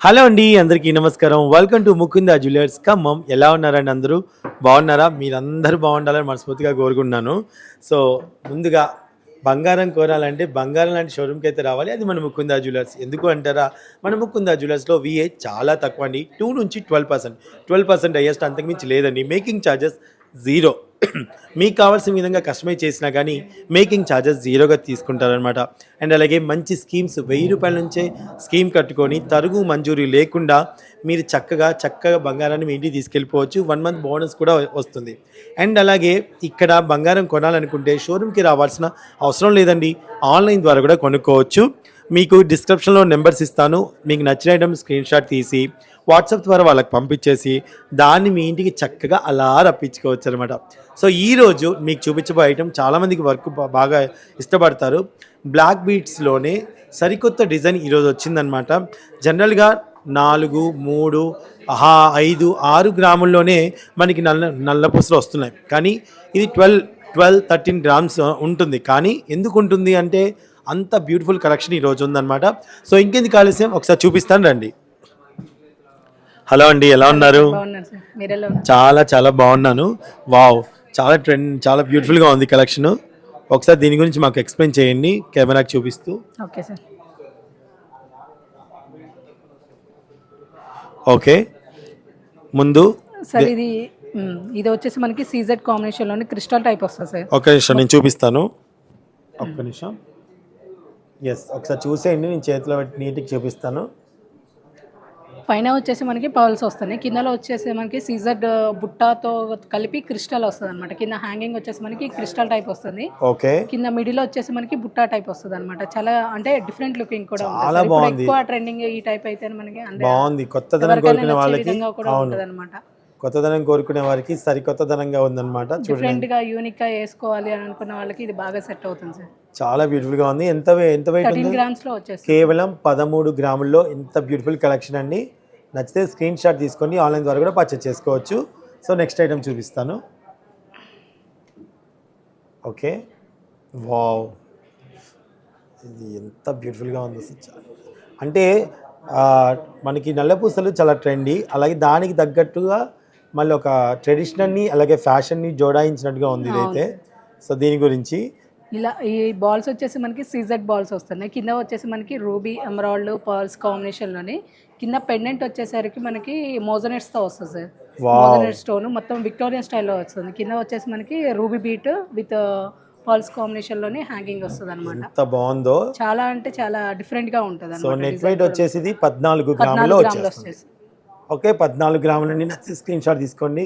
Hello అండి అందరికీ నమస్కారం. Welcome to Mukunda jewellers Khammam ఎలా ఉన్నారండి అందరూ? బాగున్నారా? మీరందరూ బాగుండాలని మనస్ఫూర్తిగా కోరుకుంటున్నాను. సో ముందుగా బంగారం కోరాలంటే బంగారం లాంటి షోరూమ్కి అయితే రావాలి. అది మన ముకుందా జ్యువెలర్స్ ఎందుకు అంటారా? మన ముకుందా జ్యువెలర్స్లో విఏ చాలా తక్కువ అండి. టూ నుంచి twelve percent twelve percent highest అంతకుమించి లేదండి. మేకింగ్ ఛార్జెస్ జీరో మీకు కావాల్సిన విధంగా కస్టమైజ్ చేసినా కానీ మేకింగ్ ఛార్జెస్ జీరోగా తీసుకుంటారనమాట అండ్ అలాగే మంచి స్కీమ్స్ వెయ్యి రూపాయల నుంచే స్కీమ్ కట్టుకొని తరుగు మంజూరీ లేకుండా మీరు చక్కగా చక్కగా బంగారాన్ని మీ ఇంటికి తీసుకెళ్ళిపోవచ్చు. వన్ మంత్ బోనస్ కూడా వస్తుంది. అండ్ అలాగే ఇక్కడ బంగారం కొనాలనుకుంటే షోరూమ్కి రావాల్సిన అవసరం లేదండి. ఆన్లైన్ ద్వారా కూడా కొనుక్కోవచ్చు. మీకు డిస్క్రిప్షన్లో నెంబర్స్ ఇస్తాను. మీకు నచ్చిన ఐటమ్ స్క్రీన్ షాట్ తీసి వాట్సాప్ ద్వారా వాళ్ళకి పంపించేసి దాన్ని మీ ఇంటికి చక్కగా అలా రప్పించుకోవచ్చు అనమాట సో ఈరోజు మీకు చూపించబోయే ఐటమ్ చాలామందికి వర్క్ బాగా ఇష్టపడతారు. బ్లాక్ బీట్స్లోనే సరికొత్త డిజైన్ ఈరోజు వచ్చిందనమాట జనరల్గా నాలుగు మూడు ఆహా ఐదు ఆరు గ్రాముల్లోనే మనకి నల్ల నల్ల పూసలు వస్తున్నాయి. కానీ ఇది ట్వెల్వ్ ట్వెల్వ్ థర్టీన్ గ్రామ్స్ ఉంటుంది. కానీ ఎందుకు ఉంటుంది అంటే అంత బ్యూటిఫుల్ కలెక్షన్ ఈరోజు ఉందన్నమాట. సో ఇంకెందుకు ఆలస్యం? ఒకసారి చూపిస్తాను రండి. హలో అండి ఎలా ఉన్నారు? చాలా చాలా బాగున్నాను. వావ్ చాలా ట్రెండ్ చాలా బ్యూటిఫుల్గా ఉంది కలెక్షన్. ఒకసారి దీని గురించి మాకు ఎక్స్ప్లెయిన్ చేయండి కెమెరాకి చూపిస్తూ. Okay sir. ఓకే. ముందు సార్ ఇది ఇది వచ్చేసి మనకి సీజెడ్ కాంబినేషన్లోని క్రిస్టల్ టైప్ వస్తుంది సార్. ఒక్క నిమిషం నేను చూపిస్తాను. ఒక్క నిమిషం. ఎస్ ఒకసారి చూసేయండి నేను చేతిలో పెట్టి నీట్గా చూపిస్తాను. పైన వచ్చేసి మనకి పర్ల్స్ వస్తున్నాయి. కిందలో వచ్చేసి మనకి సీజెడ్ బుట్టాతో కలిపి క్రిస్టల్ వస్తుంది అనమాట కింద హ్యాంగింగ్ వచ్చేసి మనకి క్రిస్టల్ టైప్ వస్తుంది. ఓకే. కింద మిడిల్ వచ్చేసి మనకి బుట్టా టైప్ వస్తుంది అనమాట చాలా అంటే డిఫరెంట్ లుకింగ్ కూడా చాలా బాగుంది. ఎక్కువ ట్రెండింగ్ ఈ టైప్ అయితే మనకి బాగుంది. నచ్చే వాళ్ళకి కూడా ఉంటుంది అనమాట కొత్తదనం కోరుకునే వారికి సరికొత్తదనంగా ఉందన్నమాట. చూడండి. గా యూనిక్గా వేసుకోవాలి అని అనుకున్న వాళ్ళకి ఇది బాగా సెట్ అవుతుంది సార్ చాలా బ్యూటిఫుల్గా ఉంది. ఎంత ఎంత వెయిట్ ఉంది? గ్రామ్స్లో వచ్చేస్తుంది. కేవలం పదమూడు గ్రాముల్లో ఇంత బ్యూటిఫుల్ కలెక్షన్ అండి. నచ్చితే స్క్రీన్ షాట్ తీసుకొని ఆన్లైన్ ద్వారా కూడా పర్చేస్ చేసుకోవచ్చు. సో నెక్స్ట్ ఐటమ్ చూపిస్తాను. ఓకే వావ్ ఇది ఎంత బ్యూటిఫుల్గా ఉంది. అంటే మనకి నల్లపూసలు చాలా ట్రెండీ అలాగే దానికి తగ్గట్టుగా మళ్ళీ ఒక ట్రెడిషనల్ని అలాగే ఫ్యాషన్ని జోడాయించినట్టుగా ఉంది ఇదైతే. సో దీని గురించి. ఇలా ఈ బాల్స్ వచ్చేసి మనకి సీజెడ్ బాల్స్ వస్తున్నాయి. కింద వచ్చేసి మనకి రూబీ ఎమరాల్డ్ పర్ల్స్ కాంబినేషన్లోని. కింద పెండెంట్ వచ్చేసరికి మనకి మోజనెట్స్తో వస్తుంది సార్. మోజనెట్ స్టోన్ మొత్తం విక్టోరియన్ స్టైల్లో వస్తుంది. కింద వచ్చేసి మనకి రూబీ బీట్ విత్ పర్ల్స్ కాంబినేషన్లోని హ్యాంగింగ్ వస్తుంది అనమాట ఎంత బాగుందో. చాలా అంటే చాలా డిఫరెంట్గా ఉంటుంది సో నెట్ వెయిట్ వచ్చేసి పద్నాలుగు గ్రాములో వచ్చేసి. ఓకే పద్నాలుగు గ్రాములని నచ్చి స్క్రీన్ షాట్ తీసుకోండి.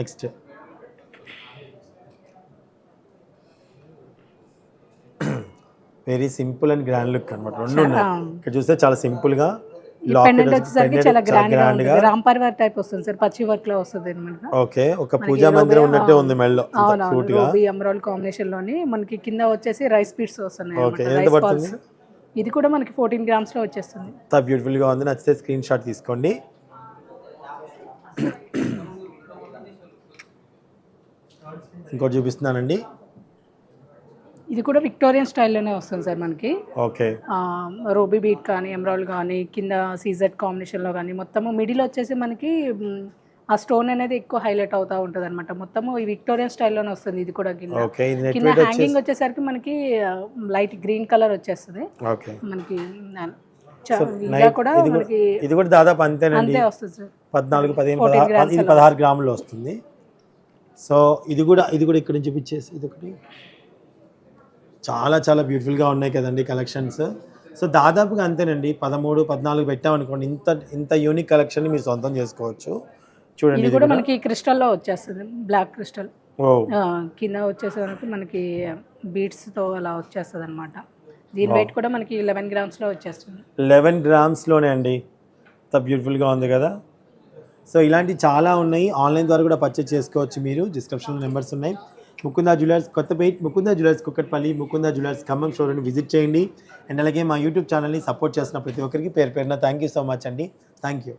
Next. Very simple and grand look అనమాట రెండు ఉన్నాయి. ఇక్కడ చూస్తే చాలా సింపుల్గా పెండెంట్ వచ్చేసరికి చాలా గ్రాండ్ రామ్ పరివార్ టైప్ వస్తుంది సార్ పచ్చి వర్క్లో వస్తుంది అనమాట ఓకే ఒక పూజా మందిరం ఉన్నట్టే ఉంది మెడలో రూబీ కాంబినేషన్లోని మనకి కింద వచ్చేసి రైస్ పీట్స్ వస్తున్నాయి ఓకే ఎంత పడుతుంది? ఇది కూడా మనకి ఫోర్టీన్ గ్రామ్స్లో వచ్చేస్తుంది. ఎంత బ్యూటిఫుల్గా ఉంది. నచ్చితే స్క్రీన్ షాట్ తీసుకోండి. ఇంకోటి చూపిస్తున్నానండి. ఇది కూడా విక్టోరియన్ స్టైల్లోనే వస్తుంది సార్ మనకి. ఓకే. రూబీ బీట్ కానీ ఎమరాల్డ్ కానీ కింద సీజెడ్ కాంబినేషన్లో కానీ మొత్తము మిడిల్ వచ్చేసి మనకి ఆ స్టోన్ అనేది ఎక్కువ హైలైట్ అవుతూ ఉంటుంది అనమాట మొత్తము ఈ విక్టోరియన్ స్టైల్లోనే వస్తుంది ఇది కూడా కింద. కింద హ్యాంగింగ్ వచ్చేసరికి మనకి లైట్ గ్రీన్ కలర్ వచ్చేస్తుంది. మనకి కూడా ఇది కూడా మనకి ఇది కూడా దాదాపు అంతేనండి. పద్నాలుగు పదిహేను 14 పదహారు grams ఇది పదహారు గ్రాముల్లో వస్తుంది. సో ఇది కూడా ఇది కూడా ఇక్కడ నుంచి చూపించేసి ఇది ఒకటి. చాలా చాలా బ్యూటిఫుల్గా ఉన్నాయి కదండి కలెక్షన్స్. సో దాదాపుగా అంతేనండి. పదమూడు పద్నాలుగు పెట్టామనుకోండి ఇంత ఇంత యూనిక్ కలెక్షన్ మీరు సొంతం చేసుకోవచ్చు. చూడండి ఇది కూడా మనకి క్రిస్టల్లో వచ్చేస్తుంది బ్లాక్ క్రిస్టల్. కింద వచ్చేసరికి మనకి బీడ్స్తో అలా వచ్చేస్తుంది అనమాట దీని వెయిట్ కూడా మనకి లెవెన్ గ్రామ్స్లో వచ్చేస్తుంది. లెవెన్ గ్రామ్స్లోనే అండి. ఎంత బ్యూటిఫుల్గా ఉంది కదా. సో ఇలాంటి చాలా ఉన్నాయి. ఆన్లైన్ ద్వారా కూడా పర్చేస్ చేసుకోవచ్చు మీరు. డిస్క్రిప్షన్లో నెంబర్స్ ఉన్నాయి. Mukunda jewellers Kothapet Mukunda jewellers Kukatpally Mukunda jewellers Khammam షోరూమ్ని visit చేయండి. అండ్ అలాగే మా యూట్యూబ్ ఛానల్ని సపోర్ట్ చేస్తున్న ప్రతి ఒక్కరికి పేరు పేరున థ్యాంక్ యూ సో మచ్ అండి. Thank you